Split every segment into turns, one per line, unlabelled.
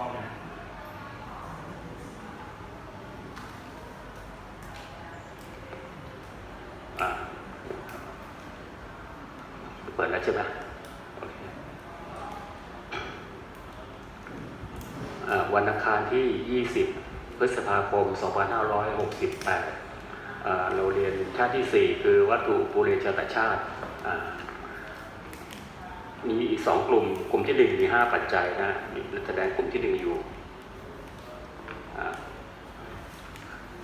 ล้องเลยนะ
เปิดแล้วใช่ไหมวันอังคารที่ 20 พฤษภาคม 2568อ่าเราเรียนชาติที่ 4 คือวัตถุปุเรชาตชาติ มีอีกสองกลุ่ม กลุ่มที่หนึ่งมีห้าปัจจัยนะแสดงกลุ่มที่หนึ่งอยู่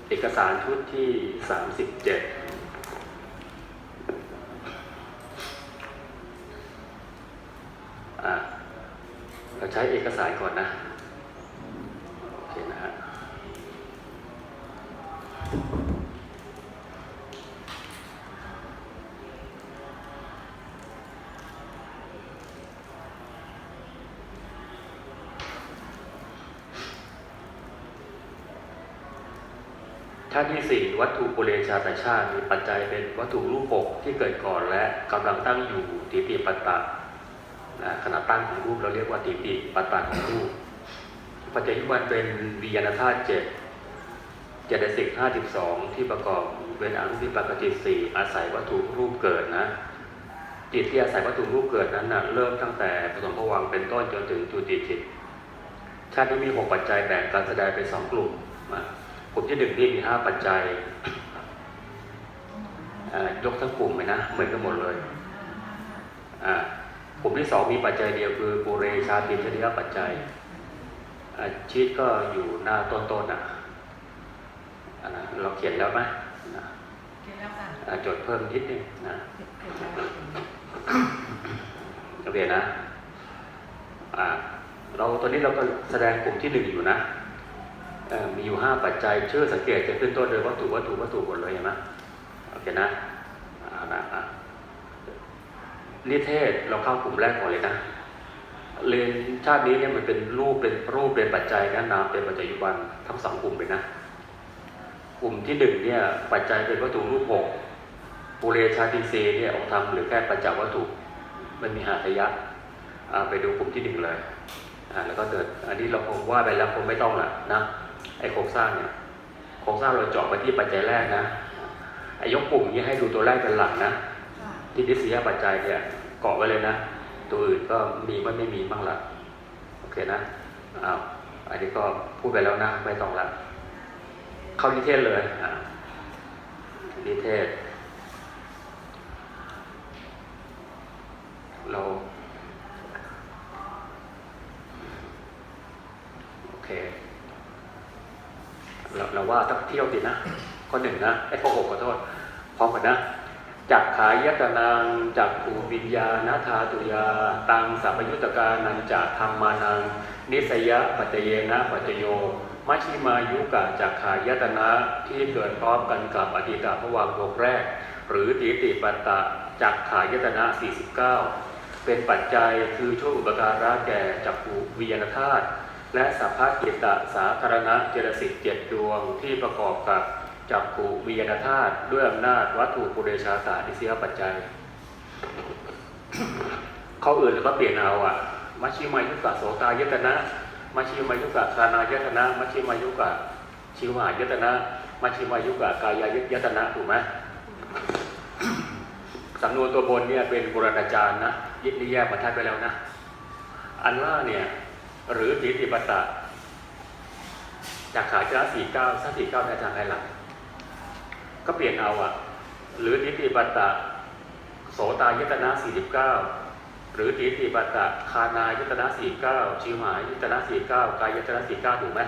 เอกสารชุดที่สามสิบเจ็ดเราใช้เอกสารก่อนนะ โอเคนะฮะ ชาติที่สี่วัตถุปุเรชาตชาติมีปัจจัยเป็นวัตถุรูปหกที่เกิดก่อนและกำลังตั้งอยู่ติติปัตตะนะขณะตั้งของรูปเราเรียกว่าติติปัตตะของรูป ปัจจัยที่มันเป็นวิญญาณธาตุเจ็ดเจตสิกห้าสิบสองที่ประกอบเป็นอนุวิปากจิตสี่อาศัยวัตถุรูปเกิดนะจิตที่อาศัยวัตถุรูปเกิดนั้นนะเริ่มตั้งแต่ปฐมภวังเป็นต้นจนถึงจุติจิต ชาตินี้มีหกปัจจัยแบ่งการแสดงเป็นสองกลุ่มอะ ลุ่มที่หนึ่งนี่มีห้าปัจจัยอ่ายกทั้งกลุ่มเลยนะเหมือนกันหมดเลยอ่ากลุ่มที่สองมีปัจจัยเดียวคือปุเรชาติชนิยปัจจัยอ่าชีตก็อยู่หน้าต้นๆอะอ่านะเราเขียนแล้วไหมนะ
เขียนแล้วค่ะ
อ่าจดเพิ่มนิดนึงนะ
เขียนแล้ว
โอเคนะอ่าเราตอนนี้เราก็แสดงกลุ่มที่หนึ่งอยู่นะเอ่อ มีอยู่ห้าปัจจัยชื่อสังเกตจะขึ้นต้นโดยวัตถุวัตถุวัตถุหมดเลยเห็นไหมโอเคนะนะอะนิเทศเราเข้ากลุ่มแรกก่อนเลยนะเรียนชาตินี้เนี่ยมันเป็นรูปเป็นรูปเป็นปัจจัยนะนามเป็นปัจจัยยุบันทั้งสองกลุ่มเลยนะ กลุ่มที่หนึ่งเนี่ยปัจจัยเป็นวัตถุรูปหกปุเรชาติเซเนี่ยออกทำหรือแค่ปัจจวัตถุ มันมีหาทยะไปดูกลุ่มที่หนึ่งเลยอ่าแล้วก็เดินอันนี้เราคงว่าไปแล้วคงไม่ต้องละนะ ไอโครงสร้างเนี่ยโครงสร้างเราเจาะไปที่ปัจจัยแรกนะไอยกกลุ่มนี้ให้ดูตัวแรกเป็นหลักนะที่ดิสยาปัจจัยเนี่ยเกาะไว้เลยนะ ตัวอื่นก็มีไม่ไม่มีบ้างละโอเคนะอ้าวอันนี้ก็พูดไปแล้วนะไม่ต้องละเข้านิเทศเลยอ่านิเทศ เรา โอเค เราเรา ว่าต้องเที่ยวดีนะข้อหนึ่งนะไอ้ข้อหกขอโทษพร้อมกันนะจักขายตนางจักขูวิญญาณธาตุยา ตังสัพยุตกานันจะธรรมานัง นิสยปัจเจเยนะปัจจโยมัชฌิมายุกะจักขายตนะที่เกิดพร้อมกันกับอดีตภวังโลกแรก หรือติติปัตตะจักขายตนะ 49 เป็นปัจจัยคือช่วยอุปการะแก่จักขูวิญญาณธาตุ และสัพพกิตตสาธารณะเจตสิกเจ็ดดวงที่ประกอบกับจักขูวิญญาณธาตุด้วยอำนาจวัตถุปุเรชาตาดิเสียปัจจัย เข้ออื่นเราก็เปลี่ยนเอาอะมัชชิมายุกะโสตายตนะมัชชิมายุกะคานายตนะมัชชิมายุกะชิวหายตนะมัชชิมายุกะกายายตนะถูกไหมสำนวนตัวบนเนี่ยเป็นบุรณาจารย์นะยึดนิแยกบรรทัดไปแล้วนะ อันล่าเนี่ย หรือติติปตตะจากขาจ้าสี่เก้าสักสี่เก้าในอาจารย์ภายหลังก็เปลี่ยนเอาอะ หรือติติปตตะโสตายตนะสี่สิบเก้าหรือติติปตตะคานายตนะสี่เก้าชิวหายตนะสี่เก้ากายตนะสี่เก้าถูกไหม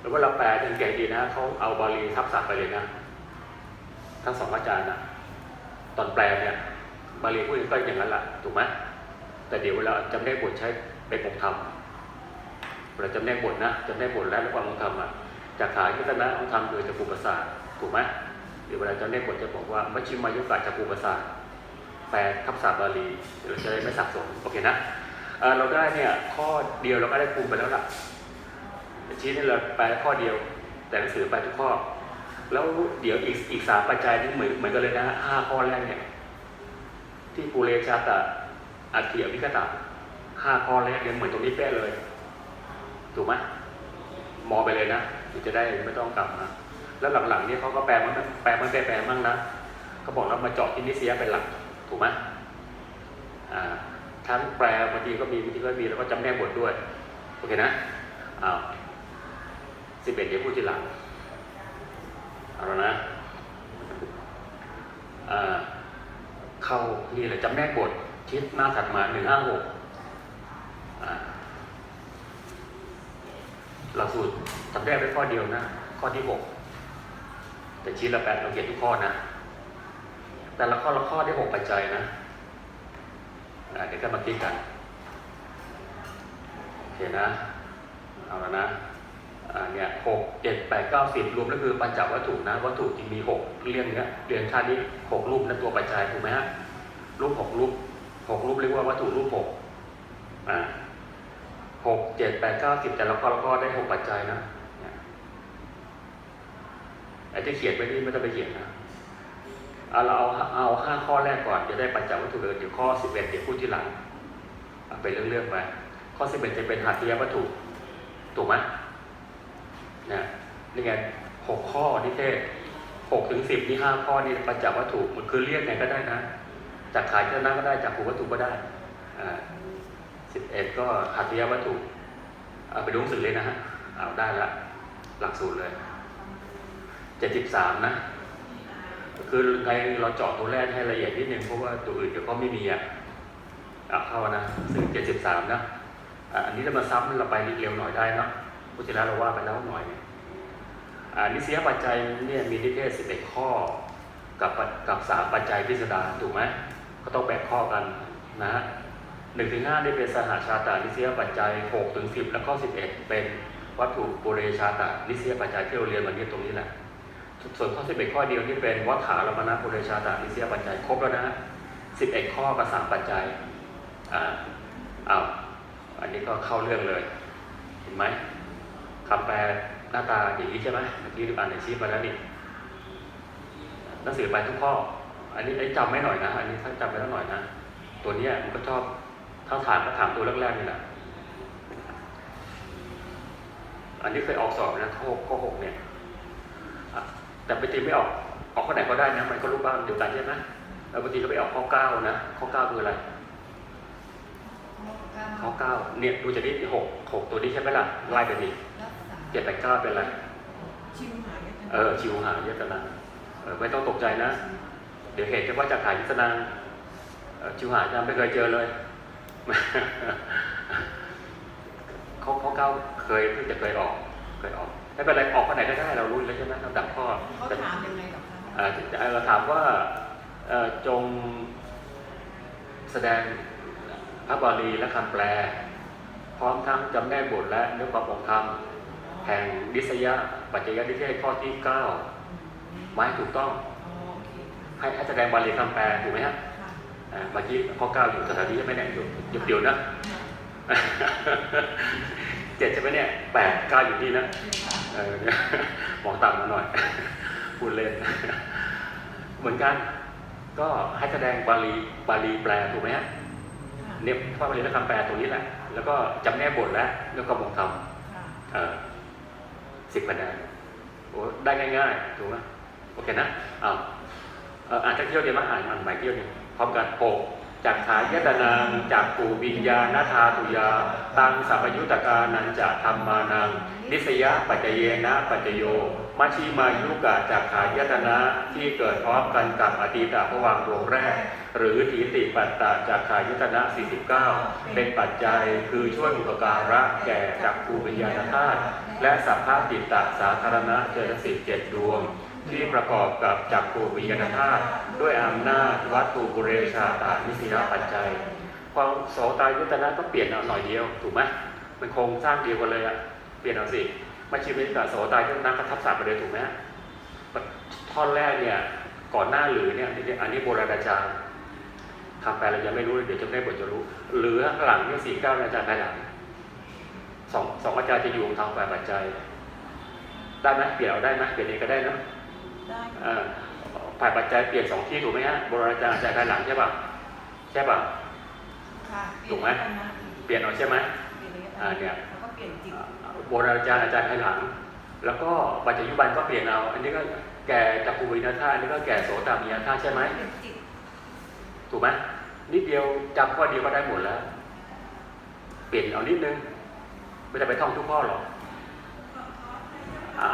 หรือว่าเราแปลเป็นเก่งดีนะเขาเอาบาลีทับศัพท์ไปเลยนะทั้งสองอาจารย์นะตอนแปลเนี่ยบาลีพูดก็อย่างนั้นแหละถูกไหมแต่เดี๋ยวเวลาจำได้บทใช้เป็นองค์ธรรม เราจำได้บทนะจำได้บทแล้วแล้วความองธรรมอะจากขายุตนะองธรรมคือจักรุประสาทถูกไหมเดี๋ยวเวลาจำได้บทจะบอกว่ามัชชิมายุกะจักรุประสาทแปลทับศัพท์บาลีเราจะได้ไม่สับสนโอเคนะเราได้เนี่ยข้อเดียวเราก็ได้ภูมิไปแล้วล่ะชี้นี่เราแปลข้อเดียว แต่หนังสือแปทุกข้อ แล้วเดี๋ยวอีกอีกสามปัจจัยนี่เหมือนเหมือนกันเลยนะห้าข้อแรกเนี่ยที่ปูเรชาตะอัตถิอวิกตะห้าข้อแรกเนี่ยเหมือนตรงนี้เป๊ะเลย ถูกไหมมองไปเลยนะจะได้ไม่ต้องกลับนะแล้วหลังๆนี่เขาก็แปลมันแปลมันแปลแปลมั่งนะเขาบอกเรามาเจาะที่นิเซียเป็นหลักถูกไหมอ่าทั้งแปลบางทีก็มีบางทีก็มีแล้วก็จำแนกบทด้วยโอเคนะอ้าวสิบเอ็ดเดี๋ยวพูดทีหลังเอาแล้วนะเข้านี่แหละจำแนกบททิศหน้าถัดมาหนึ่งห้าหก หลักสูตรจำแนกไว้ข้อเดียวนะ ข้อที่หกแต่ชี้ละแปดเราเขียนทุกข้อนะ แต่ละข้อละข้อได้หกปัจจัยนะอะเดี๋ยวก็มาคิดกันโอเคนะ เอาแล้วนะอ่าเนี่ยหกเจ็ดแปดเก้าสิบรวมแล้วคือปัญจวัตถุนะ วัตถุจริงมีหกเรียงเนี้ยเรียงชาตินี้หกรูปนะตัวปัจจัยถูกไหมฮะรูปหกรูปหกรูปเรียกว่าวัตถุรูปหกอ่า หกเจ็ดแปดเก้าสิบแต่ละข้อละข้อได้หกปัจจัยนะเนี่ยไอ้ที่เขียนไว้นี่ไม่ต้องไปเขียนนะเอาเราเอาเอาห้าข้อแรกก่อนจะได้ปัจจัยวัตถุเลยเดี๋ยวข้อสิบเอ็ดเดี๋ยวพูดทีหลังเอาไปเรื่องๆไปข้อสิบเอ็ดจะเป็นหัตยวัตถุถูกไหมเนี่ยนี่ไงหกข้อนิเทศหกถึงสิบนี่ห้าข้อนี่ปัจจัยวัตถุมันคือเรียกไงก็ได้นะ จากขายเท่านั้นก็ได้จากผูวัตถุก็ได้อ่า สิบเอ็ดก็หัตถยวัตถุเอาไปดูหนังสือเลยนะฮะเอาได้ละหลักสูตรเลยเจ็ดสิบสามนะคือไงเราเจาะตัวแรกให้ละเอียดนิดนึงเพราะว่าตัวอื่นเดี๋ยวก็ไม่มีอะเอาเข้านะซึ่งเจ็ดสิบสามนะอันนี้ถ้ามาซ้ำเราไปนิดเร็วหน่อยได้เนาะพุทธิล้วเราว่าไปแล้วหน่อยอ่านิสยปัจจัยเนี่ยมีนิเทศสิบเอ็ดข้อ กับกับสามปัจจัยพิสดารถูกไหมก็ต้องแบ่งข้อกันนะฮะ หนึ่งถึงห้าได้เป็นสหาชาตานิเสียปัจจัยหกถึงสิบและข้อสิบเอ็ดเป็นวัตถุปุเรชาตานิเสียปัจจัยที่เราเรียนวันนี้ตรงนี้แหละ ส่วนข้อสิบเอ็ดข้อเดียวที่เป็นวัฏฐารมณปุเรชาตานิเสียปัจจัยครบแล้วนะสิบเอ็ดข้อกับสามปัจจัยอ่าอ้าวอันนี้ก็เข้าเรื่องเลย เห็นไหมคำแปลหน้าตาอย่างนี้ใช่ไหมเมื่อกี้อ่านในชีพมาแล้วนี่หนังสือไปทุกข้อ อันนี้ไอ้จำไม่หน่อยนะ อันนี้ท่านจำไว้แล้วหน่อยนะ ตัวเนี้ยมันก็ชอบ ถ้าถามก็ถามตัวแรกๆนี่แหละอันนี้เคยออกสอบนะข้อหกข้อหกเนี่ยอะแต่ปกติไม่ออกออกข้อไหนก็ได้นะมันก็รูปบ้างเดียวกันใช่ไหมแล้วบางทีก็ไปออกข้อเก้านะข้อเก้าคืออะไรข้อเก้าเนี่ยดูจากนี้หกหกตัวนี้ใช่ไหมล่ะไล่ไปดิเจ็ดแปดเก้าเป็นอะไร
ชิวหาย
เออชิวหายตนาเออไม่ต้องตกใจนะ เดี๋ยวเหตุจะว่าจากขายยตนาเอ่อชิวหายยังไม่เคยเจอเลย เขาเขาเก้าเคยเพิ่งจะเคยออกเคยออกไม่เป็นไรออกข้อไหนก็ได้เรารู้แล้วใช่ไหมลำดับข้อ
เขา
แต่
ถามยังไงหรอคะ
เอ่อเอ่อถามว่าเอ่อจงแสดงพระบาลีและคำแปล พร้อมทั้งจำแนกบทและเนื้อความองค์ธรรมแห่งดิษยะปัจจยนิเทศข้อที่เก้าไมาให้ถูกต้อง
อ๋อโอเค
ให้ให้แสดงบาลีคำแปลถูกไหมฮะ
ค่ะ
อ่า เมื่อกี้ข้อเก้าอยู่สถานีใช่ไหมเนี่ยอยู่อยู่เดียวนะเจ็ดใช่ไหมเนี่ยแปดเก้าอยู่นี่นะเออเนี่ยมองต่ำมาหน่อยพูดเล่น เหมือนกัน ก็ให้แสดงบาลีบาลีแปลถูกไหมฮะเนี่ยพระบาลีและคำแปลตรงนี้แหละ แล้วก็จำแนกบทและแล้วก็มงคำ
ค่ะ
สิบคะแนนโอ้ได้ง่ายๆถูกไหมโอเคนะอ้าวเอ่ออ่านจากเที่ยวเดียวมาอ่านอ่านใหม่เที่ยวหนึง พร้อมกันหกจากขายตนางจากปูวิญญาณธาตุยา ตังสัพยุตกานันจะธรรมานัง นิสยะปัจจเยนะปัจจโยมัชชิมายุกะจากขายตนะที่เกิดพร้อมกันกับอดีตภวังดวงแรก หรือทีติปัตตาจากขายตนะ 49 เป็นปัจจัยคือช่วยอุปการะแก่จักภูวิญญาณธาตุและสัพพะติตตสาธารณะเจตสิกเจ็ดดวง ที่ประกอบกับจักภูวิญญาณธาตุด้วยอำนาจวัตถุบุเรชาตานิสยปัจจัยความโสตายุตนะก็เปลี่ยนเอาหน่อยเดียวถูกไหมมันโครงสร้างเดียวกันเลยอะเปลี่ยนเอาสิมาชีวิตกับโสตายุตนะก็ทับศัพท์ไปเลยถูกไหมท่อนแรกเนี่ยก่อนหน้าหรือเนี่ยอันนี้โบราณอาจารย์คำแปเรายังไม่รู้เดี๋ยวจะได้บทจะรู้ หรือข้างหลังเนี่ยสี่เก้าอาจารย์ภายหลังสองสองอาจารย์จะอยู่ทางฝ่ายปัจจัยได้ไหมเปลี่ยนเอาได้ไหมเปลี่ยนเองก็ได้นะ
ได้
เอ่อฝ่ายปัจจัยเปลี่ยนสองที่ถูกไหมฮะโบราณอาจารย์อาจารย์ภายหลังใช่ป่ะใช่ป่ะ
ค่ะ
ถูกไหมเปลี่ยนเอาใช่ไหมอ่าเนี่ย
เขาก็เปลี่ยนจิต
โบราณอาจารย์อาจารย์ให้หลัง แล้วก็ปัจจุบันก็เปลี่ยนเอา อันนี้ก็แก่จักรวินาท่าอันนี้ก็แก่โสตามีนาท่าใช่ไหม
เปลี่ยนจิต
ถูกไหมนิดเดียวจำข้อเดียวก็ได้หมดแล้ว เปลี่ยนเอานิดนึง ไม่ได้ไปท่องทุกข้อหรอกอ่า